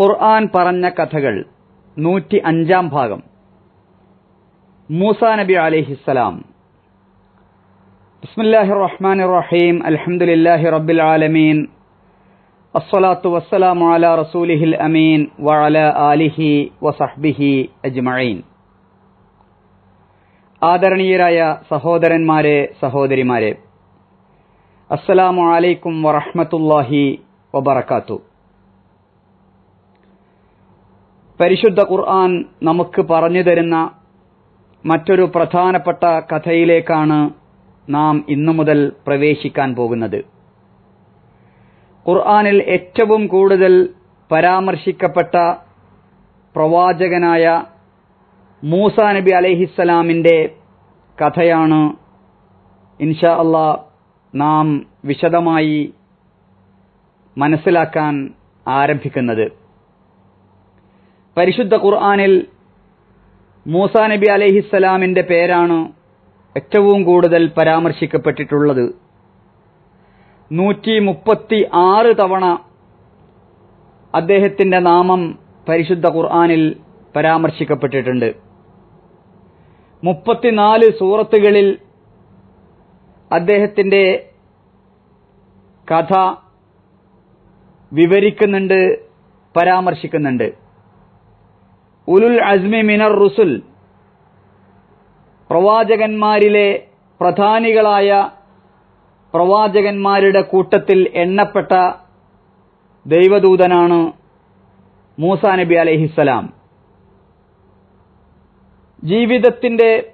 ഖുർആൻ പറഞ്ഞ കഥകൾ നൂറ്റി അഞ്ചാം ഭാഗം. മൂസ നബി അലിഹിസ്സലാം ബിസ്മില്ലാഹി റഹ്മാൻ റഹീം അലഹമുല്ലാഹി റബ്ബിൽ ആലമീൻ അസ്സലാത്തു വസ്സലാമു അല റസൂലിഹിൽ അമീൻ വഅല ആലിഹി വസഹ്ബിഹി അജ്മഈൻ. ആദരണീയരായ സഹോദരന്മാരെ സഹോദരിമാരെ അസ്സലാമു അലൈക്കും വറഹ്മത്തുള്ളാഹി വബറകാത്തു. പരിശുദ്ധ ഖുർആൻ നമുക്ക് പറഞ്ഞു തരുന്ന മറ്റൊരു പ്രധാനപ്പെട്ട കഥയിലേക്കാണ് നാം ഇന്നു മുതൽ പ്രവേശിക്കാൻ പോകുന്നത്. ഖുർആനിൽ ഏറ്റവും കൂടുതൽ പരാമർശിക്കപ്പെട്ട പ്രവാചകനായ മൂസ നബി അലൈഹിസ്സലാമിന്റെ കഥയാണ് ഇൻഷാ അള്ളാ നാം വിശദമായി മനസ്സിലാക്കാൻ ആരംഭിക്കുന്നത്. പരിശുദ്ധ ഖുർആാനിൽ മൂസ നബി അലൈഹിസ്സലാമിന്റെ പേരാണ് ഏറ്റവും കൂടുതൽ പരാമർശിക്കപ്പെട്ടിട്ടുള്ളത്. നൂറ്റി മുപ്പത്തി ആറ് തവണ അദ്ദേഹത്തിന്റെ നാമം പരിശുദ്ധ ഖുർആാനിൽ പരാമർശിക്കപ്പെട്ടിട്ടുണ്ട്. മുപ്പത്തിനാല് സൂറത്തുകളിൽ അദ്ദേഹത്തിന്റെ കഥ വിവരിക്കുന്നുണ്ട് പരാമർശിക്കുന്നുണ്ട്. ഉലുൽ അസ്മി മിനർ റുസുൽ. പ്രവാചകന്മാരിലെ പ്രധാനികളായ പ്രവാചകന്മാരുടെ കൂട്ടത്തിൽ എണ്ണപ്പെട്ട ദൈവദൂതനാണ് മൂസ നബി അലൈഹിസ്സലാം. ജീവിതത്തിന്റെ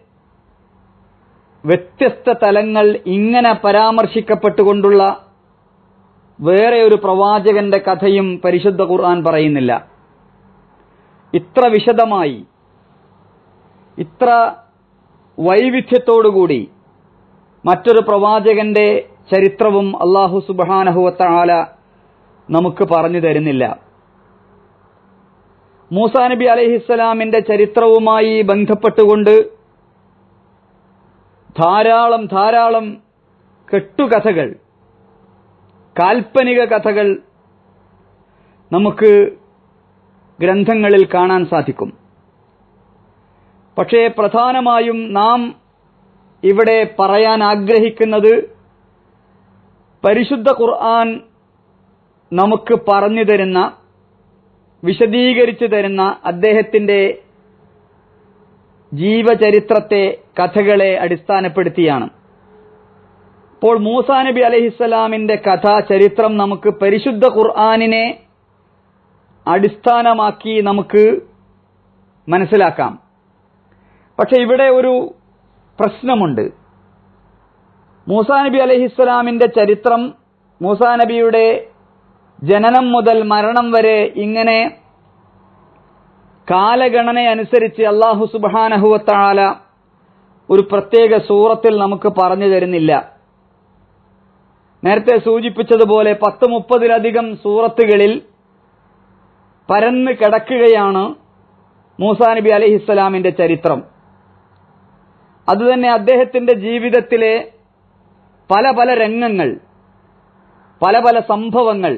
വ്യത്യസ്ത തലങ്ങൾ ഇങ്ങനെ പരാമർശിക്കപ്പെട്ടുകൊണ്ടുള്ള വേറെ ഒരു പ്രവാചകന്റെ കഥയും പരിശുദ്ധ ഖുർആൻ പറയുന്നില്ല. ഇത്ര വിശദമായി ഇത്ര വൈവിധ്യത്തോടുകൂടി മറ്റൊരു പ്രവാചകന്റെ ചരിത്രവും അള്ളാഹു സുബാനഹുവത്താല നമുക്ക് പറഞ്ഞു തരുന്നില്ല. മൂസാ നബി അലഹിസ്സലാമിന്റെ ചരിത്രവുമായി ബന്ധപ്പെട്ടുകൊണ്ട് ധാരാളം ധാരാളം കെട്ടുകഥകൾ കാൽപ്പനിക കഥകൾ നമുക്ക് ഗ്രന്ഥങ്ങളിൽ കാണാൻ സാധിക്കും. പക്ഷേ പ്രധാനമായും നാം ഇവിടെ പറയാൻ ആഗ്രഹിക്കുന്നത് പരിശുദ്ധ ഖുർആൻ നമുക്ക് പറഞ്ഞു തരുന്ന വിശദീകരിച്ചു തരുന്ന അദ്ദേഹത്തിന്റെ ജീവചരിത്രത്തെ കഥകളെ അടിസ്ഥാനപ്പെടുത്തിയാണ്. അപ്പോൾ മൂസാ നബി അലഹിസ്സലാമിന്റെ കഥ ചരിത്രം നമുക്ക് പരിശുദ്ധ ഖുർആാനിനെ അടിസ്ഥാനമാക്കി നമുക്ക് മനസ്സിലാക്കാം. പക്ഷെ ഇവിടെ ഒരു പ്രശ്നമുണ്ട്. മൂസാ നബി അലഹിസ്സലാമിന്റെ ചരിത്രം മൂസാ നബിയുടെ ജനനം മുതൽ മരണം വരെ ഇങ്ങനെ കാലഗണനയനുസരിച്ച് അള്ളാഹു സുബാനഹുവത്താല ഒരു പ്രത്യേക സൂറത്തിൽ നമുക്ക് പറഞ്ഞു തരുന്നില്ല. നേരത്തെ സൂചിപ്പിച്ചതുപോലെ പത്ത് മുപ്പതിലധികം സൂറത്തുകളിൽ പരന്ന് കിടക്കുകയാണ് മൂസാ നബി അലഹിസ്സലാമിന്റെ ചരിത്രം. അതുതന്നെ അദ്ദേഹത്തിന്റെ ജീവിതത്തിലെ പല പല രംഗങ്ങൾ പല പല സംഭവങ്ങൾ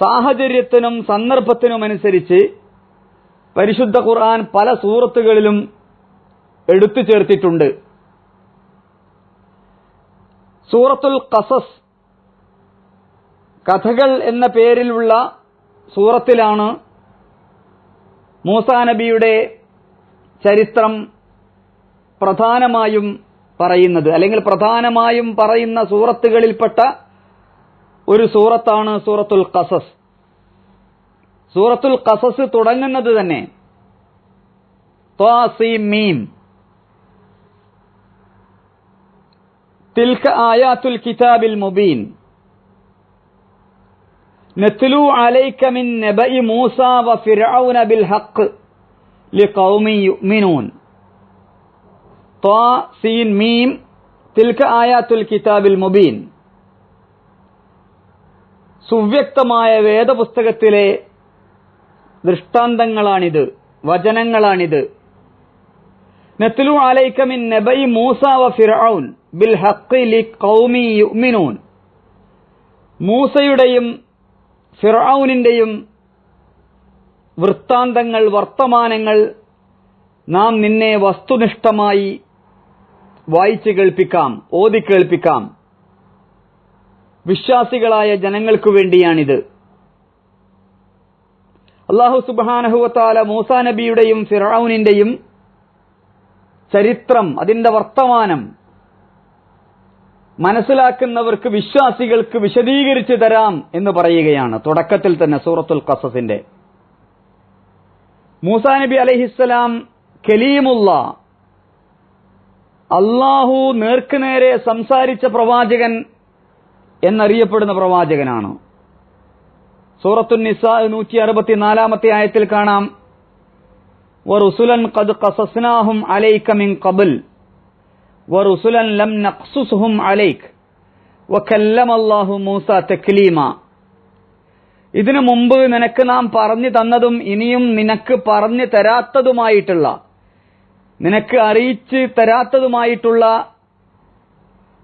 സാഹചര്യത്തിനും സന്ദർഭത്തിനുമനുസരിച്ച് പരിശുദ്ധ ഖുർആൻ പല സൂറത്തുകളിലും എടുത്തു ചേർത്തിട്ടുണ്ട്. സൂറത്തുൽ കസസ് കഥകൾ എന്ന പേരിലുള്ള സൂറത്തിലാണ് മൂസാ നബിയുടെ ചരിത്രം പ്രധാനമായും പറയുന്നത്. അല്ലെങ്കിൽ പ്രധാനമായും പറയുന്ന സൂറത്തുകളിൽപ്പെട്ട ഒരു സൂറത്താണ് സൂറത്തുൽ കസസ് സൂറത്തുൽ കസസ് തുടങ്ങുന്നത് തന്നെ മീം തിൽക്ക ആയാത്തുൽ കിതാബിൽ മുബീൻ. മൂസ വ ബിൽ ഹഖ് ലിഖൗമി യുഅ്മിനൂൻ മീം സുവ്യക്തമായ വേദപുസ്തകത്തിലെ ദൃഷ്ടാന്തങ്ങളാണിത് വചനങ്ങളാണിത്. നെത്തുലു അലൈക്കമിൻ നബഇ മൂസ വ ഫിർഔൻ ബിൽ ഹഖ് ലിഖൗമി യുഅ്മിനൂൻ. മൂസയുടെയും ഫിർഔനിന്റെയും വൃത്താന്തങ്ങൾ വർത്തമാനങ്ങൾ നാം നിന്നെ വസ്തുനിഷ്ഠമായി വായിച്ചു കേൾപ്പിക്കാം ഓതി കേൾപ്പിക്കാം. വിശ്വാസികളായ ജനങ്ങൾക്കു വേണ്ടിയാണിത്. അള്ളാഹു സുബാനഹുവത്താല മൂസാ നബിയുടെയും ഫിറൌനിന്റെയും ചരിത്രം അതിന്റെ വർത്തമാനം മനസ്സിലാക്കുന്നവർക്ക് വിശ്വാസികൾക്ക് വിശദീകരിച്ചു തരാം എന്ന് പറയുകയാണ്. തുടക്കത്തിൽ തന്നെ സൂറത്തുൽ ഖസസിന്റെ മൂസാ നബി അലഹിസ്സലാം കലീമുള്ള അള്ളാഹു നേർക്കുനേരെ സംസാരിച്ച പ്രവാചകൻ എന്നറിയപ്പെടുന്ന പ്രവാചകനാണ്. സൂറത്തു നിസാ നൂറ്റി അറുപത്തിനാലാമത്തെ ആയത്തിൽ കാണാം. ഖദ് ഖസസ്നാഹും അലൈക മിൻ ഖബൽ. വറുസുലൻ ലം عليك وكلم الله മൂസ തക്ലീമ ഇതിനു മുമ്പ് നിനക്ക് നാം പറഞ്ഞു തന്നതും ഇനിയും നിനക്ക് പറഞ്ഞു തരാത്തതുമായിട്ടുള്ള നിനക്ക് അറിയിച്ച് തരാത്തതുമായിട്ടുള്ള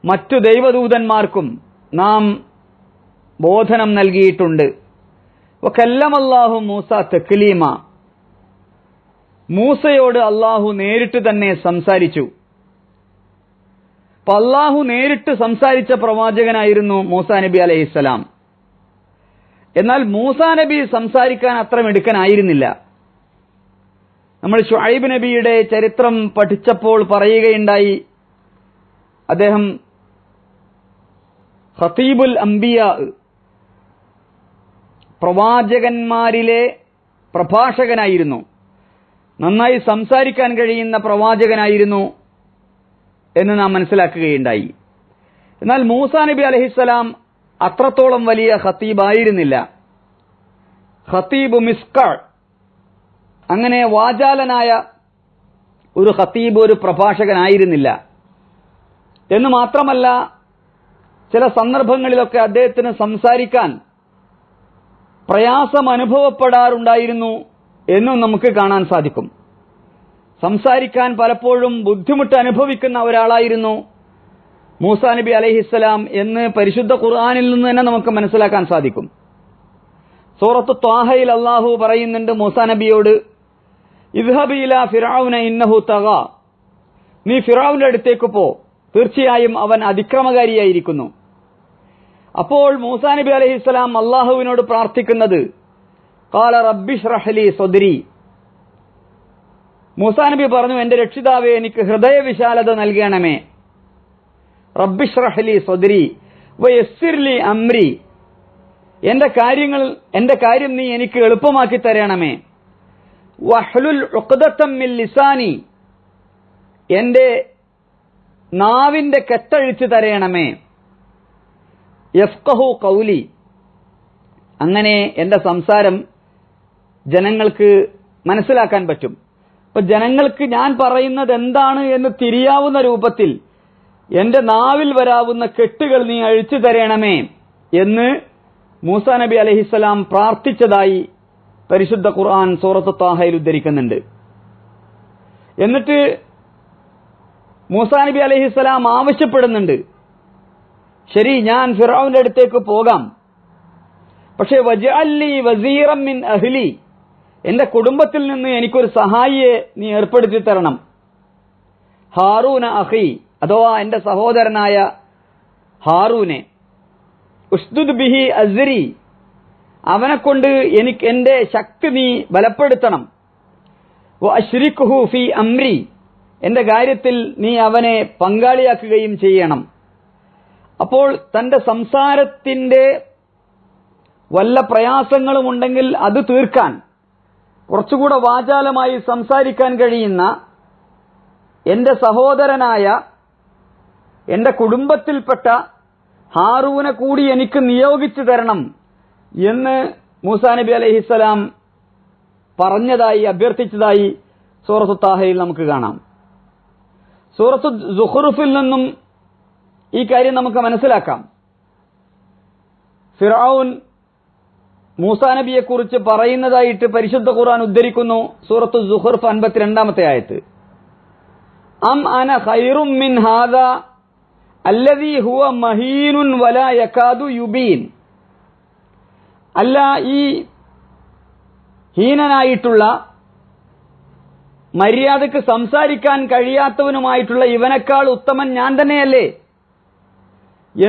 മറ്റു ദൈവദൂതന്മാർക്കും നാം ബോധനം നൽകിയിട്ടുണ്ട്. വക്കല്ലമല്ലാഹു മൂസ തെക്കിലീമ മൂസയോട് അള്ളാഹു നേരിട്ട് തന്നെ സംസാരിച്ചു. അള്ളാഹു നേരിട്ട് സംസാരിച്ച പ്രവാചകനായിരുന്നു മൂസാ നബി അലൈഹിസ്സലാം എന്നാൽ മൂസാ നബി സംസാരിക്കാൻ അത്ര മിടുക്കനായിരുന്നില്ല നമ്മൾ ഷുഹൈബ് നബിയുടെ ചരിത്രം പഠിച്ചപ്പോൾ പറയുകയുണ്ടായി അദ്ദേഹം ഹത്തീബുൽ അംബിയ പ്രവാചകന്മാരിലെ പ്രഭാഷകനായിരുന്നു. നന്നായി സംസാരിക്കാൻ കഴിയുന്ന പ്രവാചകനായിരുന്നു. എന്ന് നാം മനസ്സിലാക്കുകയുണ്ടായി. എന്നാൽ മൂസ നബി അലഹിസ്സലാം അത്രത്തോളം വലിയ ഖത്തീബായിരുന്നില്ല. ഖത്തീബ് മിസ്കാൾ അങ്ങനെ വാചാലനായ ഒരു ഖത്തീബ് ഒരു പ്രഭാഷകനായിരുന്നില്ല. എന്ന് മാത്രമല്ല ചില സന്ദർഭങ്ങളിലൊക്കെ അദ്ദേഹത്തിന് സംസാരിക്കാൻ പ്രയാസം അനുഭവപ്പെടാറുണ്ടായിരുന്നു എന്നും നമുക്ക് കാണാൻ സാധിക്കും. സംസാരിക്കാൻ പലപ്പോഴും ബുദ്ധിമുട്ട് അനുഭവിക്കുന്ന ഒരാളായിരുന്നു മൂസാ നബി അലഹിസ്സലാം എന്ന് പരിശുദ്ധ ഖുർആാനിൽ നിന്ന് തന്നെ നമുക്ക് മനസ്സിലാക്കാൻ സാധിക്കും. സൂറത്ത് ത്വാഹയിൽ അള്ളാഹു പറയുന്നുണ്ട് മൂസാ നബിയോട് ഇദ്ഹബില ഫിറാവുന ഇന്നഹു തഗ. നീ ഫിറാവിന്റെ അടുത്തേക്ക് പോ. തീർച്ചയായും അവൻ അതിക്രമകാരിയായിരിക്കുന്നു. അപ്പോൾ മൂസാ നബി അലഹിസ്സലാം അള്ളാഹുവിനോട് പ്രാർത്ഥിക്കുന്നത് കാല റബ്ബിഷ് റഹ്ലി സൊദരി മൂസാ നബി പറഞ്ഞു എന്റെ രക്ഷിതാവെ എനിക്ക് ഹൃദയവിശാലത നൽകണമേ. റബ്ബിഷ്റഹ്ലി സ്വദരി വയസ്സിർലി അമ്രി. എന്റെ കാര്യങ്ങൾ എന്റെ കാര്യം നീ എനിക്ക് എളുപ്പമാക്കി തരണമേ. വഹ്ലുൽ ലിസാനി. എന്റെ നാവിന്റെ കെട്ടഴിച്ചു തരയണമേ യഫ്കഹു കൗലി അങ്ങനെ എന്റെ സംസാരം ജനങ്ങൾക്ക് മനസ്സിലാക്കാൻ പറ്റും. അപ്പൊ ജനങ്ങൾക്ക് ഞാൻ പറയുന്നത് എന്താണ് എന്ന് തിരിയാവുന്ന രൂപത്തിൽ എന്റെ നാവിൽ വരാവുന്ന കെട്ടുകൾ നീ അഴിച്ചു തരണമേ എന്ന് മൂസ നബി അലഹിസ്സലാം പ്രാർത്ഥിച്ചതായി പരിശുദ്ധ ഖുർആൻ സൂറത്ത് താഹയിൽ ഉദ്ധരിക്കുന്നുണ്ട്. എന്നിട്ട് മൂസാ നബി അലഹിസ്സലാം ആവശ്യപ്പെടുന്നുണ്ട്. ശരി ഞാൻ ഫിറാവിന്റെ അടുത്തേക്ക് പോകാം. പക്ഷെ വജഅല്ലി വസീറം മിൻ അഹ്ലി. എന്റെ കുടുംബത്തിൽ നിന്ന് എനിക്കൊരു സഹായിയെ നീ ഏർപ്പെടുത്തി തരണം. ഹാറൂന അഹി അഥവാ എന്റെ സഹോദരനായ ഹാറൂനെ. ഉസ്തുദ് ബിഹി അസരി അവനെ കൊണ്ട് എനിക്ക് എന്റെ ശക്തി നീ ബലപ്പെടുത്തണം. ഫി അമ്രി എന്റെ കാര്യത്തിൽ നീ അവനെ പങ്കാളിയാക്കുകയും ചെയ്യണം. അപ്പോൾ തന്റെ സംസാരത്തിന്റെ വല്ല പ്രയാസങ്ങളുമുണ്ടെങ്കിൽ അത് തീർക്കാൻ കുറച്ചുകൂടെ വാചാലമായി സംസാരിക്കാൻ കഴിയുന്ന എന്റെ സഹോദരനായ എന്റെ കുടുംബത്തിൽപ്പെട്ട ഹാറൂനെ കൂടി എനിക്ക് നിയോഗിച്ചു തരണം എന്ന് മൂസാ നബി അലഹിസ്സലാം പറഞ്ഞതായി അഭ്യർത്ഥിച്ചതായി സൂറത്തു താഹയിൽ നമുക്ക് കാണാം. സൂറത്തു സുഹറുഫിൽ നിന്നും ഈ കാര്യം നമുക്ക് മനസ്സിലാക്കാം. ഫിറൌൻ മൂസാ നബിയെ കുറിച്ച് പറയുന്നതായിട്ട് പരിശുദ്ധ ഖുർആൻ ഉദ്ധരിക്കുന്നു. സൂറത്ത് സുഹർഫ് അൻപത്തിരണ്ടാമത്തെ ആയത്ത്. അം അന ഖൈറും മിൻ ഹുവ മഹീനുൻ യുബീൻ. അല്ല ഈ ഹീനനായിട്ടുള്ള മര്യാദയ്ക്ക് സംസാരിക്കാൻ കഴിയാത്തവനുമായിട്ടുള്ള ഇവനേക്കാൾ ഉത്തമൻ ഞാൻ തന്നെയല്ലേ?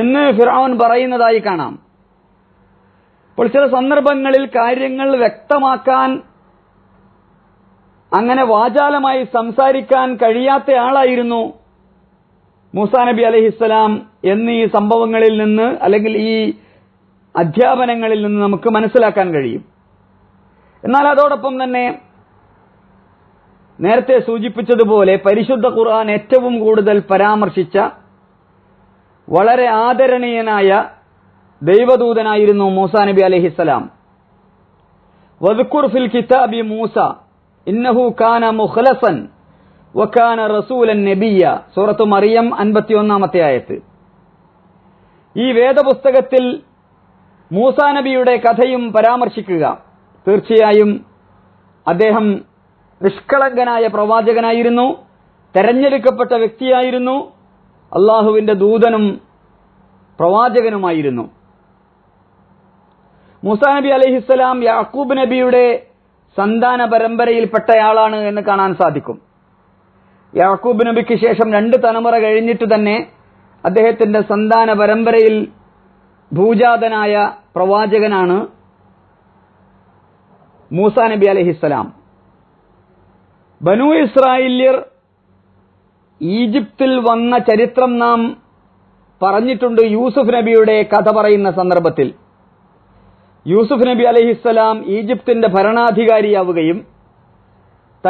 എന്ന് ഫിറാവൻ പറയുന്നതായി കാണാം. അപ്പോൾ ചില സന്ദർഭങ്ങളിൽ കാര്യങ്ങൾ വ്യക്തമാക്കാൻ അങ്ങനെ വാചാലമായി സംസാരിക്കാൻ കഴിയാത്ത ആളായിരുന്നു മൂസാ നബി അലഹിസ്സലാം എന്നീ സംഭവങ്ങളിൽ നിന്ന് അല്ലെങ്കിൽ ഈ അധ്യാപനങ്ങളിൽ നിന്ന് നമുക്ക് മനസ്സിലാക്കാൻ കഴിയും. എന്നാൽ അതോടൊപ്പം തന്നെ നേരത്തെ സൂചിപ്പിച്ചതുപോലെ പരിശുദ്ധ ഖുർആൻ ഏറ്റവും കൂടുതൽ പരാമർശിച്ച വളരെ ആദരണീയനായ ദൈവദൂതനായിരുന്നു മൂസ നബി അലഹിസ്സലാം വദ്കുർ ഫിൽ കിതാബി മൂസ ഇന്നഹു കാന മുഖ്ലസൻ വക്കാന റസൂലൻ നബിയ സൂറത്തു മറിയം അൻപത്തിയൊന്നാമത്തെ ആയത്ത്. ഈ വേദപുസ്തകത്തിൽ മൂസ നബിയുടെ കഥയും പരാമർശിക്കുക. തീർച്ചയായും അദ്ദേഹം നിഷ്കളങ്കനായ പ്രവാചകനായിരുന്നു തെരഞ്ഞെടുക്കപ്പെട്ട വ്യക്തിയായിരുന്നു അള്ളാഹുവിന്റെ ദൂതനും പ്രവാചകനുമായിരുന്നു. മൂസാ നബി അലഹിസ്സലാം യാക്കൂബ് നബിയുടെ സന്താന പരമ്പരയിൽപ്പെട്ടയാളാണ് എന്ന് കാണാൻ സാധിക്കും. യാക്കൂബ് നബിക്ക് ശേഷം രണ്ട് തലമുറ കഴിഞ്ഞിട്ട് തന്നെ അദ്ദേഹത്തിന്റെ സന്താന പരമ്പരയിൽ ഭൂജാതനായ പ്രവാചകനാണ് മൂസാ നബി അലഹിസ്സലാം ബനു ഇസ്രായേല്യർ ഈജിപ്തിൽ വന്ന ചരിത്രം നാം പറഞ്ഞിട്ടുണ്ട് യൂസുഫ് നബിയുടെ കഥ പറയുന്ന സന്ദർഭത്തിൽ. യൂസുഫ് നബി അലഹിസ്സലാം ഈജിപ്തിന്റെ ഭരണാധികാരിയാവുകയും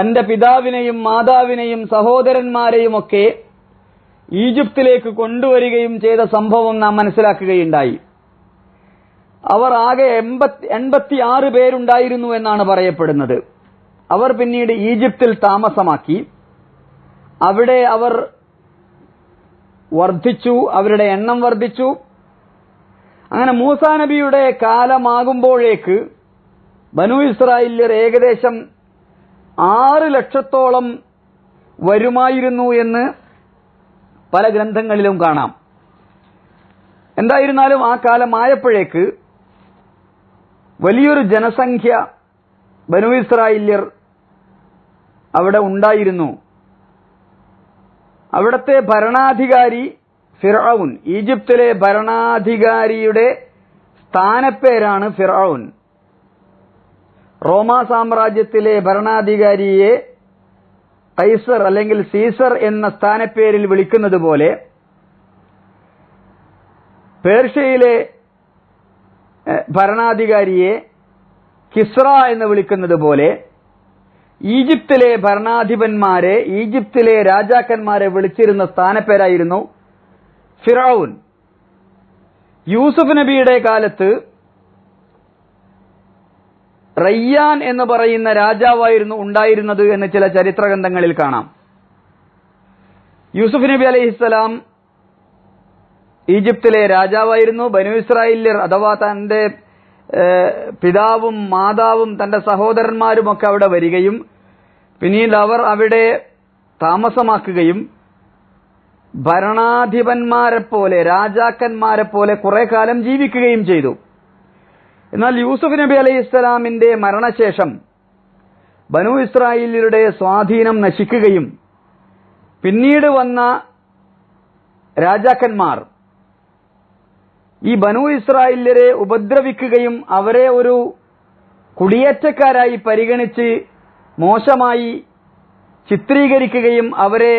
തന്റെ പിതാവിനെയും മാതാവിനെയും സഹോദരന്മാരെയും ഒക്കെ ഈജിപ്തിലേക്ക് കൊണ്ടുവരികയും ചെയ്ത സംഭവം നാം മനസ്സിലാക്കുകയുണ്ടായി. അവർ ആകെ എൺപത്തി എൺപത്തിയാറ് പേരുണ്ടായിരുന്നു എന്നാണ് പറയപ്പെടുന്നത്. അവർ പിന്നീട് ഈജിപ്തിൽ താമസമാക്കി. അവിടെ അവർ വർദ്ധിച്ചു അവരുടെ എണ്ണം വർദ്ധിച്ചു. അങ്ങനെ മൂസാ നബിയുടെ കാലമാകുമ്പോഴേക്ക് ബനു ഇസ്രായേലിയർ ഏകദേശം ആറ് ലക്ഷത്തോളം വരുമായിരുന്നു എന്ന് പല ഗ്രന്ഥങ്ങളിലും കാണാം. എന്തായിരുന്നാലും ആ കാലമായപ്പോഴേക്ക് വലിയൊരു ജനസംഖ്യ ബനു ഇസ്രായേല്യർ അവിടെ ഉണ്ടായിരുന്നു. അവിടത്തെ ഭരണാധികാരി ഫിറൌൻ ഈജിപ്തിലെ ഭരണാധികാരിയുടെ സ്ഥാനപ്പേരാണ് ഫിറൌൻ റോമാ സാമ്രാജ്യത്തിലെ ഭരണാധികാരിയെ കൈസർ അല്ലെങ്കിൽ സീസർ എന്ന സ്ഥാനപ്പേരിൽ വിളിക്കുന്നത് പോലെ പേർഷ്യയിലെ ഭരണാധികാരിയെ കിസ്ര എന്ന് വിളിക്കുന്നത് പോലെ ഈജിപ്തിലെ ഭരണാധിപന്മാരെ ഈജിപ്തിലെ രാജാക്കന്മാരെ വിളിച്ചിരുന്ന സ്ഥാനപ്പേരായിരുന്നു ഫിറൌൻ. യൂസുഫ് നബിയുടെ കാലത്ത് റയ്യാൻ എന്ന് പറയുന്ന രാജാവായിരുന്നു ഉണ്ടായിരുന്നത് എന്ന് ചില ചരിത്ര ഗ്രന്ഥങ്ങളിൽ കാണാം. യൂസുഫ് നബി അലൈഹിസ്സലാം ഈജിപ്തിലെ രാജാവായിരുന്നു. ബനു ഇസ്രായേലിൽ അഥവാ തന്റെ പിതാവും മാതാവും തന്റെ സഹോദരന്മാരുമൊക്കെ അവിടെ വരികയും പിന്നീട് അവർ അവിടെ താമസമാക്കുകയും ഭരണാധിപന്മാരെ പോലെ രാജാക്കന്മാരെ പോലെ കുറെ കാലം ജീവിക്കുകയും ചെയ്തു. എന്നാൽ യൂസുഫ് നബി അലൈഹി ഇസ്ലാമിന്റെ മരണശേഷം ബനു ഇസ്രായേലിയുടെ സ്വാധീനം നശിക്കുകയും പിന്നീട് വന്ന രാജാക്കന്മാർ ഈ ബനു ഇസ്രായേലരെ ഉപദ്രവിക്കുകയും അവരെ ഒരു കുടിയേറ്റക്കാരായി പരിഗണിച്ച് മോശമായി ചിത്രീകരിക്കുകയും അവരെ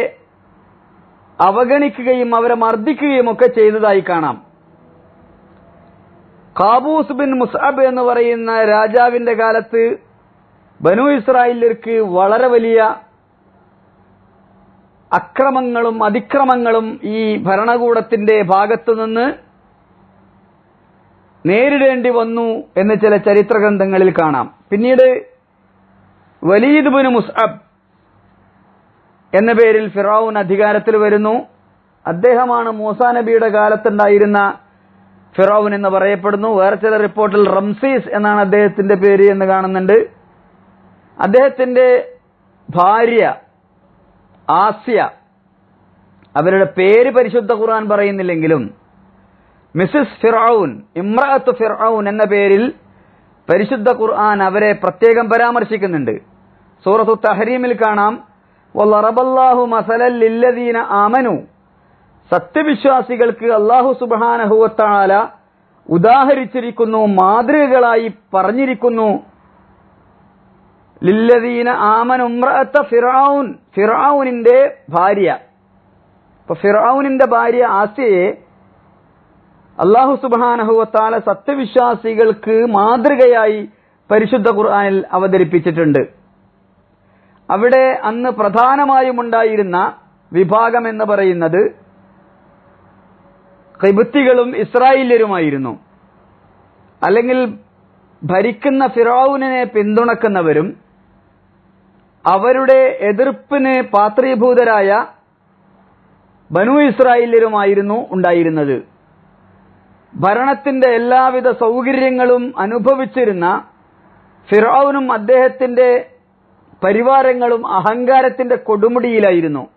അവഗണിക്കുകയും അവരെ മർദ്ദിക്കുകയും ഒക്കെ ചെയ്തതായി കാണാം. കാബൂസ് ബിൻ മുസാബ് എന്ന് പറയുന്ന രാജാവിന്റെ കാലത്ത് ബനു ഇസ്രായേലർക്ക് വളരെ വലിയ അക്രമങ്ങളും അതിക്രമങ്ങളും ഈ ഭരണകൂടത്തിന്റെ ഭാഗത്തു നിന്ന് നേരിടേണ്ടി വന്നു എന്ന് ചില ചരിത്ര ഗ്രന്ഥങ്ങളിൽ കാണാം. പിന്നീട് വലീദ് ബിൻ മുസ്അബ് എന്ന പേരിൽ ഫിറൌൻ അധികാരത്തിൽ വരുന്നു. അദ്ദേഹമാണ് മൂസാ നബിയുടെ കാലത്തുണ്ടായിരുന്ന ഫിറൌൻ എന്ന് പറയപ്പെടുന്നു. വേറെ ചില റിപ്പോർട്ടിൽ റംസീസ് എന്നാണ് അദ്ദേഹത്തിന്റെ പേര് എന്ന് കാണുന്നുണ്ട്. അദ്ദേഹത്തിന്റെ ഭാര്യ ആസ്യ അവരുടെ പേര് പരിശുദ്ധ ഖുർആൻ പറയുന്നില്ലെങ്കിലും മിസ്സിസ് ഫിറൌൻ ഇമ്രാത്ത് ഫിറൌൻ എന്ന പേരിൽ പരിശുദ്ധ ഖുർആൻ അവരെ പ്രത്യേകം പരാമർശിക്കുന്നുണ്ട്. സൂറത്തു തഹരീമിൽ കാണാം. വല്ലറബല്ലാഹു മസലൽ ആമനു സത്യവിശ്വാസികൾക്ക് അള്ളാഹു സുബാനഹുവത്താല ഉദാഹരിച്ചിരിക്കുന്നു മാതൃകകളായി പറഞ്ഞിരിക്കുന്നു. ലില്ലദീന ആമൻ ഉമ്രഅത്ത ഫിറാവുനിന്റെ ഭാര്യ. അപ്പൊ ഫിറാവുനിന്റെ ഭാര്യ ആസിയെ അള്ളാഹു സുബാനഹുവത്താല സത്യവിശ്വാസികൾക്ക് മാതൃകയായി പരിശുദ്ധ ഖുർആനിൽ അവതരിപ്പിച്ചിട്ടുണ്ട്. അവിടെ അന്ന് പ്രധാനമായും ഉണ്ടായിരുന്ന വിഭാഗം എന്ന് പറയുന്നത് കിബുത്തികളും ഇസ്രായേല്യരുമായിരുന്നു. അല്ലെങ്കിൽ ഭരിക്കുന്ന ഫിറാവുനെ പിന്തുണക്കുന്നവരും അവരുടെ എതിർപ്പിന് പാത്രീഭൂതരായ ബനു ഇസ്രായേല്യരുമായിരുന്നു ഉണ്ടായിരുന്നത്. ഭരണത്തിന്റെ എല്ലാവിധ സൗകര്യങ്ങളും അനുഭവിച്ചിരുന്ന ഫിറൌനും അദ്ദേഹത്തിന്റെ പരിവാരങ്ങളും അഹങ്കാരത്തിന്റെ കൊടുമുടിയിലായിരുന്നു.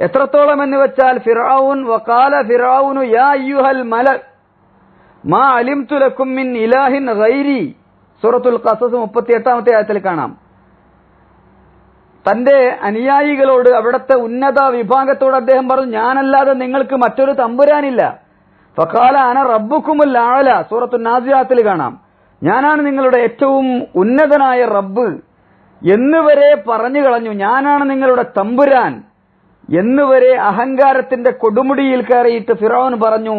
എത്രത്തോളം എന്ന് വെച്ചാൽ ഫിറൌൻ വക്കാല ഫിറൌനു യാ അയ്യുഹൽ മല മാ അലിംതു ലക്കും മിൻ ഇലാഹിൻ ഗൈരി. സൂറത്തുൽ ഖസസ് മുപ്പത്തിയെട്ടാമത്തെ ആയത്തിൽ കാണാം. തന്റെ അനുയായികളോട് അവിടുത്തെ ഉന്നത വിഭാഗത്തോട് അദ്ദേഹം പറഞ്ഞു ഞാനല്ലാതെ നിങ്ങൾക്ക് മറ്റൊരു തമ്പുരാനില്ല. ഫക്കാല അന റബ്ബുക്കുമുൽ ആല സൂറത്തു നാസിയാത്തിൽ കാണാം. ഞാനാണ് നിങ്ങളുടെ ഏറ്റവും ഉന്നതനായ റബ്ബ്. എന്നുവരെ പറഞ്ഞു കളഞ്ഞു. ഞാനാണ് നിങ്ങളുടെ തമ്പുരാൻ. എന്നുവരെ അഹങ്കാരത്തിന്റെ കൊടുമുടിയിൽ കയറിയിട്ട് ഫിറോൻ പറഞ്ഞു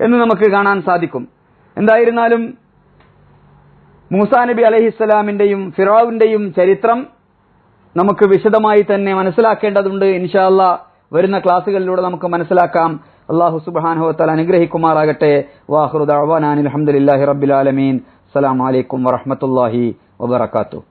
എന്ന് നമുക്ക് കാണാൻ സാധിക്കും. എന്തായിരുന്നാലും മൂസാ നബി അലഹിസ്സലാമിന്റെയും ഫിറോവിന്റെയും ചരിത്രം നമുക്ക് വിശദമായി തന്നെ മനസ്സിലാക്കേണ്ടതുണ്ട്. ഇൻഷാല്ല വരുന്ന ക്ലാസ്സുകളിലൂടെ നമുക്ക് മനസ്സിലാക്കാം. അള്ളാഹു സുബാനുഹത്താൽ അനുഗ്രഹിക്കുമാറാകട്ടെ. വാഹുദ് അഹ്വാനാൻ അലഹമുല്ലാഹി റബ്ബിൽ ആലമീൻ. അസ്സലാമലൈക്കും വറഹമത്തല്ലാഹി വബർക്കാത്തു